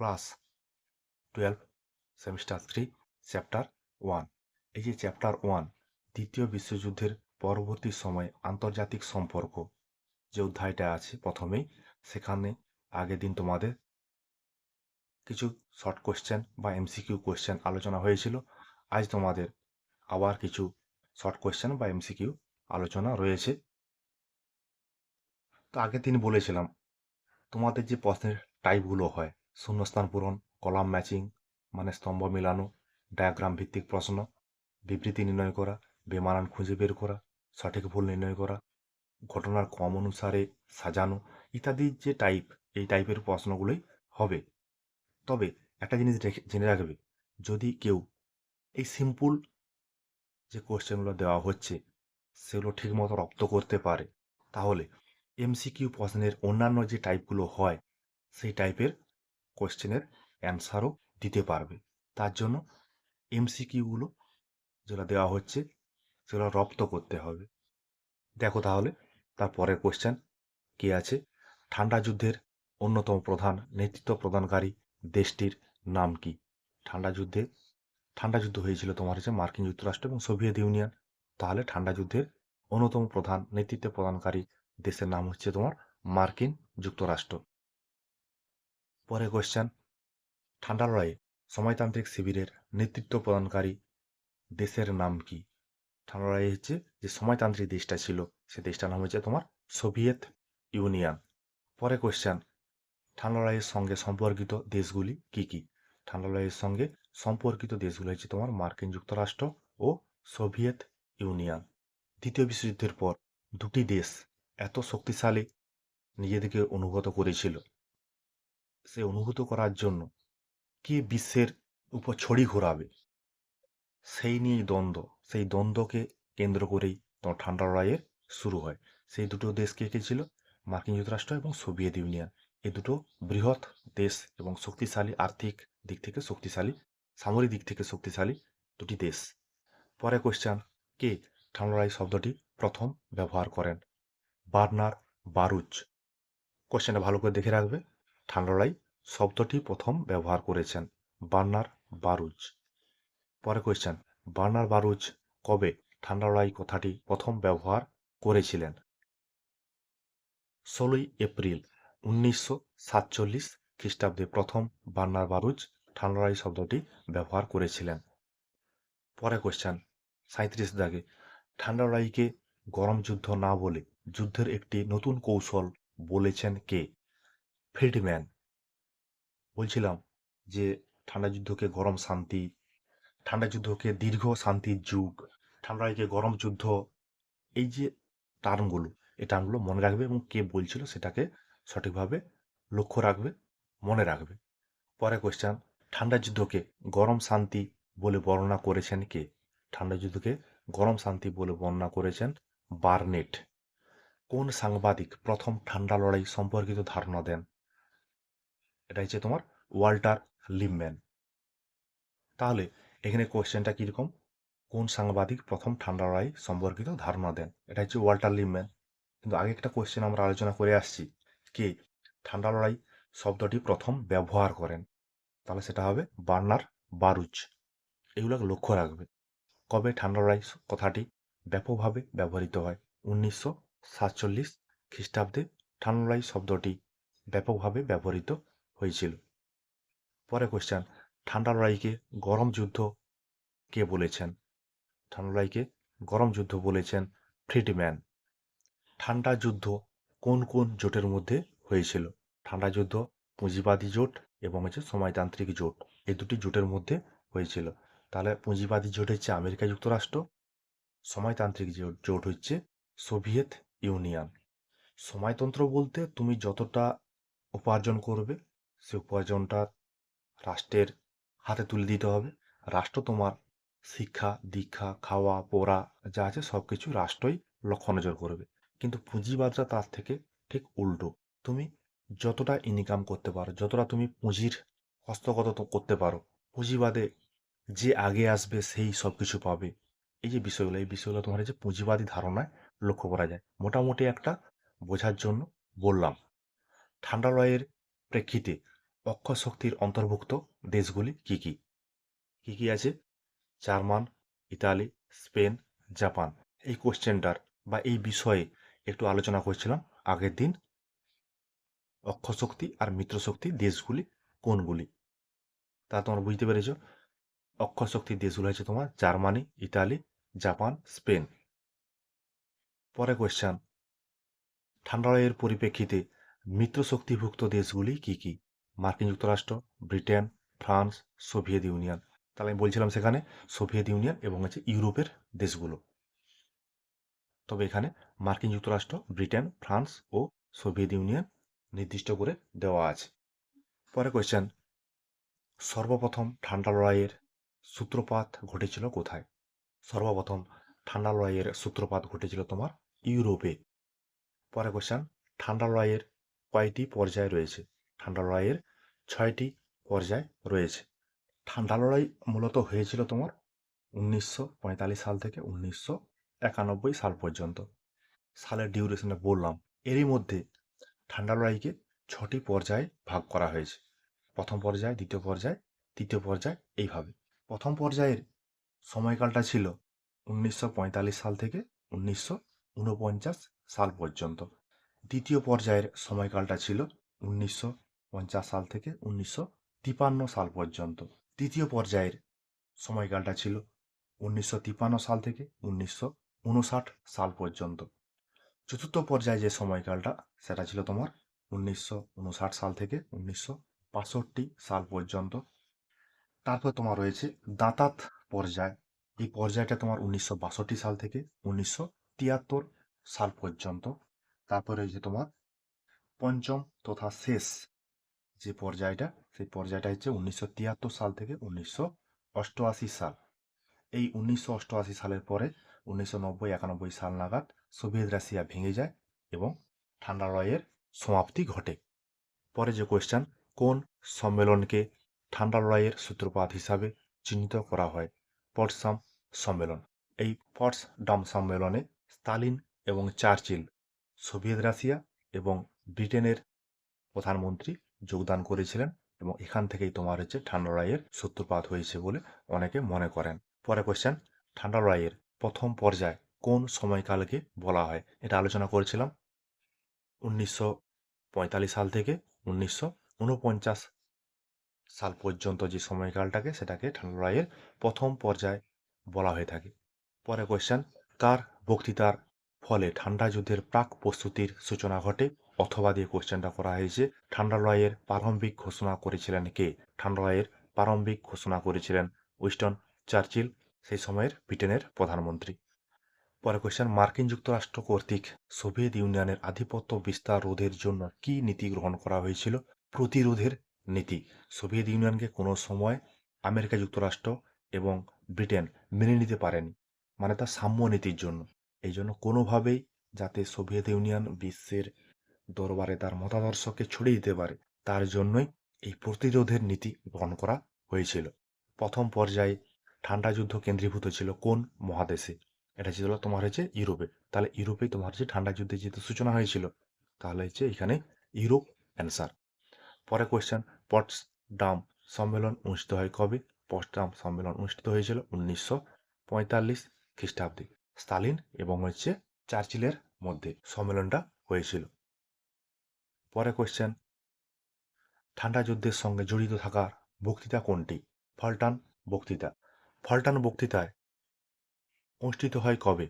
Class twelve, semester three, chapter one. এই যে chapter one, দ্বিতীয় বিশ্বযুদ্ধের পরবর্তী সময়ে আন্তর্জাতিক সম্পর্ক যে অধ্যায়টা আছে প্রথমেই, সেখানে আগের দিন তোমাদের কিছু শর্ট কোশ্চেন বা এমসিকিউ কোয়েশ্চেন আলোচনা হয়েছিল। আজ তোমাদের আবার কিছু শর্ট কোয়েশ্চেন বা এমসিকিউ আলোচনা রয়েছে। তো আগের দিন বলেছিলাম, তোমাদের যে প্রশ্নের টাইপগুলো হয় শূন্যস্থান পূরণ, কলাম ম্যাচিং মানে স্তম্ভ মেলানো ডায়াগ্রাম ভিত্তিক প্রশ্ন, বিবৃতি নির্ণয় করা, বেমানান খুঁজে বের করা, সঠিক ভুল নির্ণয় করা, ঘটনার ক্রম অনুসারে সাজানো ইত্যাদি যে টাইপ এই টাইপের প্রশ্নগুলোই হবে। তবে একটা জিনিস জেনে রাখবে, যদি কেউ এই সিম্পল যে কোশ্চেনগুলো দেওয়া হচ্ছে, সেগুলো ঠিকমতো রপ্ত করতে পারে, তাহলে এমসিকিউ প্রশ্নের অন্যান্য যে টাইপগুলো হয়, সেই টাইপের কোশ্চেনের অ্যান্সারও দিতে পারবে। তার জন্য এমসিকিউগুলো যেগুলো দেওয়া হচ্ছে, সেগুলো রপ্ত করতে হবে। দেখো তাহলে, তার পরের কোশ্চেন কি আছে? ঠান্ডা যুদ্ধের অন্যতম প্রধান নেতৃত্ব প্রদানকারী দেশটির নাম কি? ঠান্ডা যুদ্ধে, ঠান্ডা যুদ্ধ হয়েছিল তোমার হচ্ছে মার্কিন যুক্তরাষ্ট্র এবং সোভিয়েত ইউনিয়ন। তাহলে ঠান্ডা যুদ্ধের অন্যতম প্রধান নেতৃত্ব প্রদানকারী দেশের নাম হচ্ছে তোমার মার্কিন যুক্তরাষ্ট্র। পরে কোশ্চেন ঠান্ডা লড়াইয়ে সময়তান্ত্রিক শিবিরের নেতৃত্ব প্রদানকারী দেশের নাম কি? ঠান্ডা লড়াই হচ্ছে যে সময়তান্ত্রিক দেশটা ছিল, সে দেশটার নাম হচ্ছে তোমার সোভিয়েত ইউনিয়ন। পরে কোশ্চেন ঠান্ডা লড়াইয়ের সঙ্গে সম্পর্কিত দেশগুলি কি কি? ঠান্ডা লড়াইয়ের সঙ্গে সম্পর্কিত দেশগুলো হচ্ছে তোমার মার্কিন যুক্তরাষ্ট্র ও সোভিয়েত ইউনিয়ন। দ্বিতীয় বিশ্বযুদ্ধের পর দুটি দেশ এত শক্তিশালী নিজেদেরকে অনুগত করেছিল। সে অনুভূত করার জন্য কে বিশ্বের উপর ছড়ি ঘোরাবে? সেই নিয়েই দ্বন্দ্ব। সেই দ্বন্দ্বকে কেন্দ্র করেই তোমার ঠান্ডা লড়াইয়ের শুরু হয়। সেই দুটো দেশ কে কে ছিল? মার্কিন যুক্তরাষ্ট্র এবং সোভিয়েত ইউনিয়ন। এই দুটো বৃহৎ দেশ এবং শক্তিশালী আর্থিক দিক থেকে শক্তিশালী, সামরিক দিক থেকে শক্তিশালী দুটি দেশ। পরে কোশ্চেন কে ঠান্ডা লড়াই শব্দটি প্রথম ব্যবহার করেন? Bernard Baruch. কোশ্চেনটা ভালো করে দেখে রাখবে। ঠান্ডা লড়াই শব্দটি প্রথম ব্যবহার করেছেন বার্নার বারুচ পরে কোয়েশ্চেন বার্নার বারুচ কবে ঠান্ডা লড়াই কথাটি প্রথম ব্যবহার করেছিলেন? ষোলোই এপ্রিল উনিশশো সাতচল্লিশ খ্রিস্টাব্দে প্রথম বার্নার বারুচ ঠান্ডা লড়াই শব্দটি ব্যবহার করেছিলেন। পরে কোয়েশ্চেন সাঁত্রিশ দাগে ঠান্ডা লড়াইকে গরম যুদ্ধ না বলে যুদ্ধের একটি নতুন কৌশল বলেছেন কে? ফ্রিডম্যান বলছিলাম যে, ঠান্ডা যুদ্ধকে গরম শান্তি, ঠান্ডা যুদ্ধকে দীর্ঘ শান্তির যুগ, ঠান্ডা লড়াইকে গরম যুদ্ধ, এই যে টার্মগুলো এই টার্মগুলো মনে রাখবে এবং কে বলছিল সেটাকে সঠিকভাবে লক্ষ্য রাখবে, মনে রাখবে। পরে কোয়েশ্চেন ঠান্ডা যুদ্ধকে গরম শান্তি বলে বর্ণনা করেছেন কে? ঠান্ডা যুদ্ধকে গরম শান্তি বলে বর্ণনা করেছেন বার্নেট। কোন সাংবাদিক প্রথম ঠান্ডা লড়াই সম্পর্কিত ধারণা দেন? এটা হচ্ছে তোমার ওয়াল্টার লিমম্যান তাহলে এখানে কোয়েশ্চেনটা কীরকম? কোন সাংবাদিক প্রথম ঠান্ডা লড়াই সম্পর্কিত ধারণা দেন? এটা হচ্ছে ওয়াল্টার লিমম্যান কিন্তু আগে একটা কোয়েশ্চেন আমরা আলোচনা করে আসছি কে, ঠান্ডা লড়াই শব্দটি প্রথম ব্যবহার করেন, তাহলে সেটা হবে বার্নার বারুচ। এগুলো লক্ষ্য রাখবে। কবে ঠান্ডা লড়াই কথাটি ব্যাপকভাবে ব্যবহৃত হয়? উনিশশো সাতচল্লিশ খ্রিস্টাব্দে ঠান্ডা লড়াই শব্দটি ব্যাপকভাবে ব্যবহৃত হয়েছিল। পরে কোশ্চেন ঠান্ডা লড়াইকে গরম যুদ্ধ কে বলেছেন? ঠান্ডা লড়াইকে গরম যুদ্ধ বলেছেন ফ্রিডম্যান ঠান্ডা যুদ্ধ কোন কোন জোটের মধ্যে হয়েছিল? ঠান্ডা যুদ্ধ, পুঁজিবাদী জোট এবং হচ্ছে সময়তান্ত্রিক জোট, এই দুটি জোটের মধ্যে হয়েছিল। তাহলে পুঁজিবাদী জোট হচ্ছে আমেরিকা যুক্তরাষ্ট্র সময়তান্ত্রিক জোট হচ্ছে সোভিয়েত ইউনিয়ন। সময়তন্ত্র বলতে তুমি যতটা উপার্জন করবে সে উপার্জনটা রাষ্ট্রের হাতে তুলে দিতে হবে। রাষ্ট্র তোমার শিক্ষা, দীক্ষা, খাওয়া, পড়া যা আছে সব কিছু রাষ্ট্রই লক্ষ্য নজর করবে। কিন্তু পুঁজিবাদটা তার থেকে ঠিক উল্টো। তুমি যতটা ইনকাম করতে পারো, যতটা তুমি পুঁজির হস্তগত করতে পারো, পুঁজিবাদে যে আগে আসবে সেই সব কিছু পাবে। এই যে বিষয়গুলো, এই বিষয়গুলো তোমার এই যে পুঁজিবাদী ধারণায় লক্ষ্য করা যায়। মোটামুটি একটা বোঝার জন্য বললাম। ঠান্ডা লড়াইয়ের প্রেক্ষিতে অক্ষয় শক্তির অন্তর্ভুক্ত দেশগুলি কি কি? কি কি আছে? German, Italy, Spain, Japan. এই কোশ্চেনটার বা এই বিষয়ে একটু আলোচনা করছিলাম আগের দিন। অক্ষশক্তি আর মিত্রশক্তি দেশগুলি কোনগুলি? তা তোমরা বুঝতে পেরেছ। অক্ষশক্তির দেশগুলো হচ্ছে তোমার জার্মানি, ইতালি, জাপান, স্পেন। পরে কোয়েশ্চান ঠান্ডালয়ের পরিপ্রেক্ষিতে মিত্রশক্তিভুক্ত দেশগুলি কি কি? মার্কিন যুক্তরাষ্ট্র, ব্রিটেন, ফ্রান্স, সোভিয়েত ইউনিয়ন। তাহলে আমি বলছিলাম সেখানে সোভিয়েত ইউনিয়ন এবং হচ্ছে ইউরোপের দেশগুলো। তবে এখানে মার্কিন যুক্তরাষ্ট্র, ব্রিটেন, ফ্রান্স ও সোভিয়েত ইউনিয়ন নির্দিষ্ট করে দেওয়া আছে। পরে কোয়েশ্চেন সর্বপ্রথম ঠান্ডা লড়াইয়ের সূত্রপাত ঘটেছিল কোথায়? সর্বপ্রথম ঠান্ডা লড়াইয়ের সূত্রপাত ঘটেছিল তোমার ইউরোপে। পরে কোশ্চেন ঠান্ডা লড়াইয়ের কয়টি পর্যায় রয়েছে? ঠান্ডা লড়াইয়ের ছয়টি পর্যায় রয়েছে। ঠান্ডা লড়াই মূলত হয়েছিল তোমার উনিশশো পঁয়তাল্লিশ সাল থেকে উনিশশো একানব্বই সাল পর্যন্ত। সালের ডিউরেশনে বললাম, এরই মধ্যে ঠান্ডা লড়াইকে ছটি পর্যায়ে ভাগ করা হয়েছে। প্রথম পর্যায়, দ্বিতীয় পর্যায়, তৃতীয় পর্যায় এইভাবে। প্রথম পর্যায়ের সময়কালটা ছিল উনিশশো পঁয়তাল্লিশ সাল থেকে উনিশশো ঊনপঞ্চাশ সাল পর্যন্ত। দ্বিতীয় পর্যায়ের সময়কালটা ছিল উনিশশো পঞ্চাশ সাল থেকে উনিশশো তিপান্ন সাল পর্যন্ত। তৃতীয় পর্যায়ের সময়কালটা ছিল উনিশশো তিপান্ন সাল থেকে উনিশশো উনষাট সাল পর্যন্ত। চতুর্থ পর্যায়ে যে সময়কালটা, সেটা ছিল তোমার উনিশশো উনষাট সাল থেকে উনিশশো বাষট্টি সাল পর্যন্ত। তারপর তোমার রয়েছে দাঁতাত পর্যায়। এই পর্যায়টা তোমার উনিশশো বাষট্টি সাল থেকে উনিশশো তিয়াত্তর সাল পর্যন্ত। তারপরে রয়েছে তোমার পঞ্চম তথা শেষ যে পর্যায়টা, সেই পর্যায়টা হচ্ছে উনিশশো তিয়াত্তর সাল থেকে উনিশশো অষ্টআশি সাল। এই উনিশশো অষ্টআশি সালের পরে উনিশশো নব্বই একানব্বই সাল নাগাদ সোভিয়েত রাশিয়া ভেঙে যায় এবং ঠান্ডা লড়াইয়ের সমাপ্তি ঘটে। পরে যে কোয়েশ্চেন কোন সম্মেলনকে ঠান্ডা লড়াইয়ের সূত্রপাত হিসাবে চিহ্নিত করা হয়? পটসাম সম্মেলন। এই পটসডাম সম্মেলনে স্তালিন এবং চার্চিল, সোভিয়েত রাশিয়া এবং ব্রিটেনের প্রধানমন্ত্রী যোগদান করেছিলেন এবং এখান থেকেই তোমার হচ্ছে ঠান্ডা লড়াইয়ের সূত্রপাত হয়েছে বলে অনেকে মনে করেন। পরে কোশ্চেন ঠান্ডা লড়াইয়ের প্রথম পর্যায় কোন সময়কালকে বলা হয়? এটা আলোচনা করেছিলাম উনিশশো পঁয়তাল্লিশ সাল থেকে উনিশশো উনপঞ্চাশ সাল পর্যন্ত যে সময়কালটাকে সেটাকে ঠান্ডা লড়াইয়ের প্রথম পর্যায় বলা হয়ে থাকে। পরে কোয়েশ্চেন কার বক্তৃতার ফলে ঠান্ডা যুদ্ধের প্রাক প্রস্তুতির সূচনা ঘটে? অথবা দিয়ে কোশ্চেনটা করা হয়েছে। ঠান্ডা লড়াইয়ের প্রারম্ভিক ঘোষণা করেছিলেন কে? ঠান্ডা লড়াইয়ের প্রারম্ভিক ঘোষণা করেছিলেন উইস্টন চার্চিল, সেই সময়ের ব্রিটেনের প্রধানমন্ত্রী। পরে কোয়েশ্চেন মার্কিন যুক্তরাষ্ট্র কর্তৃক সোভিয়েত ইউনিয়নের আধিপত্য বিস্তার রোধের জন্য কি নীতি গ্রহণ করা হয়েছিল? প্রতিরোধের নীতি। সোভিয়েত ইউনিয়নকে কোনো সময় আমেরিকা যুক্তরাষ্ট্র এবং ব্রিটেন মেনে নিতে পারেনি মানে তার সাম্য নীতির জন্য। এই জন্য কোনোভাবেই যাতে সোভিয়েত ইউনিয়ন বিশ্বের দরবারে তার মতাদর্শকে ছড়িয়ে দিতে পারে। তার জন্যই এই প্রতিরোধের নীতি গ্রহণ করা হয়েছিল। প্রথম পর্যায়ে ঠান্ডা যুদ্ধ কেন্দ্রীভূত ছিল কোন মহাদেশে? এটা ছিল তোমার হচ্ছে ইউরোপে। তাহলে ইউরোপে তোমার হচ্ছে ঠান্ডা যুদ্ধের যেহেতু সূচনা হয়েছিল, তাহলে হচ্ছে এখানে ইউরোপ অ্যান্সার পরে কোয়েশ্চেন পটসডাম সম্মেলন অনুষ্ঠিত হয় কবে? পটসডাম সম্মেলন অনুষ্ঠিত হয়েছিল উনিশশো পঁয়তাল্লিশ খ্রিস্টাব্দে। স্তালিন এবং হচ্ছে চার্চিলের মধ্যে সম্মেলনটা হয়েছিল। পরে কোয়েশ্চেন ঠান্ডা যুদ্ধের সঙ্গে জড়িত থাকার বক্তৃতা কোনটি? ফলটান বক্তৃতা। ফলটান বক্তৃতায় অনুষ্ঠিত হয় কবে?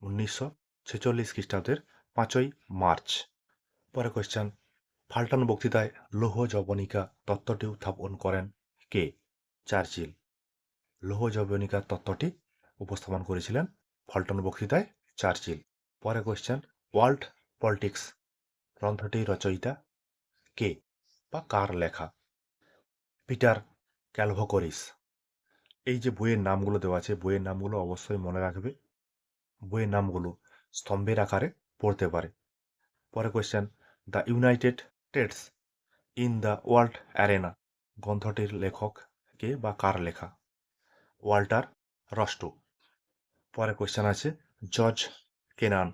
উনিশশো ছেচল্লিশ খ্রিস্টাব্দের পাঁচই মার্চ। পরে কোয়েশ্চেন ফাল্টান বক্তৃতায় লৌহ জবনিকা তত্ত্বটি উত্থাপন করেন কে? চার্চিল। লৌহ জবনিকা তত্ত্বটি উপস্থাপন করেছিলেন ফল্টন বক্তৃতায় চার্চিল। পরে কোয়েশ্চেন ওয়ার্ল্ড পলিটিক্স গ্রন্থটির রচয়িতা কে বা কার লেখা? Peter Calvocoressi. এই যে বইয়ের নামগুলো দেওয়া আছে, বইয়ের নামগুলো অবশ্যই মনে রাখবে। বইয়ের নামগুলো স্তম্ভের আকারে পড়তে পারে। পরে question the United States in the world arena গ্রন্থটির লেখক কে বা কার লেখা? Walter Rostow. পরে কোয়েশ্চেন আছে, জর্জ কেনান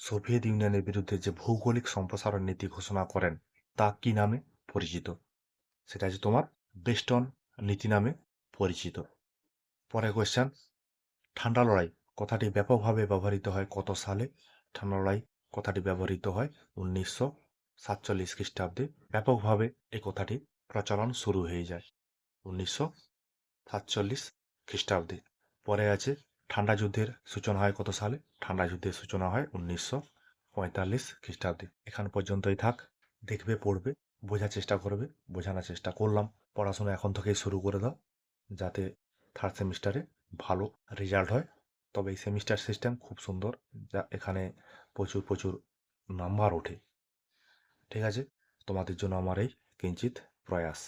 সোভিয়েত ইউনিয়নের বিরুদ্ধে যে ভৌগোলিক সম্প্রসারণ নীতি ঘোষণা করেন, তা কি নামে পরিচিত? সেটা হচ্ছে তোমার বেস্টন নীতি নামে পরিচিত। পরের কোয়েশ্চেন ঠান্ডা লড়াই কথাটি ব্যাপকভাবে ব্যবহৃত হয় কত সালে? ঠান্ডা লড়াই কথাটি ব্যবহৃত হয় উনিশশো সাতচল্লিশ খ্রিস্টাব্দে। ব্যাপকভাবে এই কথাটি প্রচলন শুরু হয়ে যায় উনিশশো সাতচল্লিশ খ্রিস্টাব্দে। পরে আছে ঠান্ডা যুদ্ধের সূচনা হয় কত সালে? ঠান্ডা যুদ্ধের সূচনা হয় উনিশশো পঁয়তাল্লিশ খ্রিস্টাব্দে। এখান পর্যন্তই থাক। দেখবে, পড়বে, বোঝার চেষ্টা করবে, বোঝানোর চেষ্টা করলাম। পড়াশোনা এখন থেকেই শুরু করে দাও, যাতে থার্ড সেমিস্টারে ভালো রেজাল্ট হয়। তবে এই সেমিস্টার সিস্টেম খুব সুন্দর, যা এখানে প্রচুর প্রচুর নাম্বার ওঠে। ঠিক আছে? তোমাদের জন্য আমার এই কিঞ্চিত প্রয়াস।